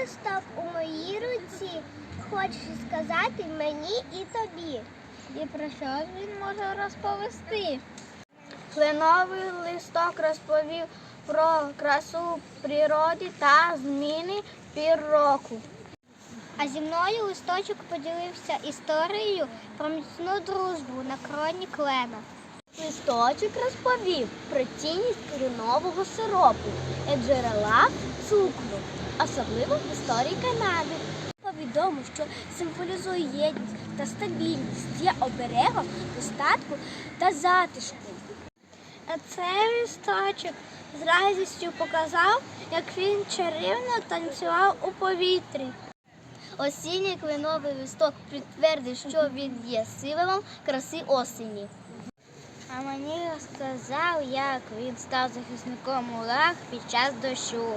листок у моїй руці. Хочеш сказати мені і тобі. І про що він може розповісти? Кленовий листок розповів про красу природи та зміни пір року. А зі мною листочок поділився історією про міцну дружбу на кроні клена. Листочок розповів про цінність кленового сиропу як джерела цукру, особливо в історії Канади. Повідомив, що символізує єдність та стабільність, є оберегом достатку та затишку. Цей листочок з радістю показав, як він чарівно танцював у повітрі. Осінній кленовий листок підтвердив, що він є символом краси осені. А мені розказав, як він став захисником мурах під час дощу.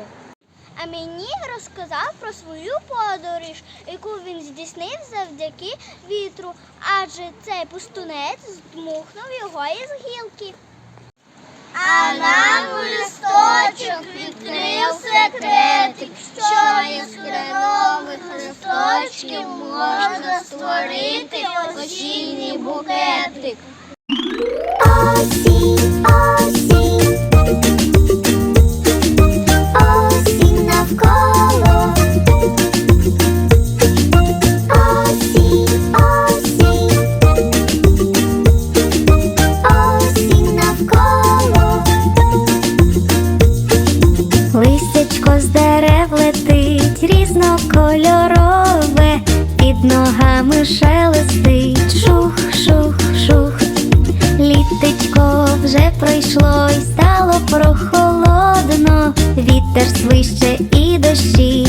А мені розказав про свою подорож, яку він здійснив завдяки вітру, адже цей пустунець здмухнув його із гілки. А нам листочок відкрив секретик, що із кленових листочків можна створити осінній букетик. Осінь, летить різнокольорове, під ногами шелестить. Шух, шух, шух. Літечко вже пройшло і стало прохолодно, вітер свище і дощі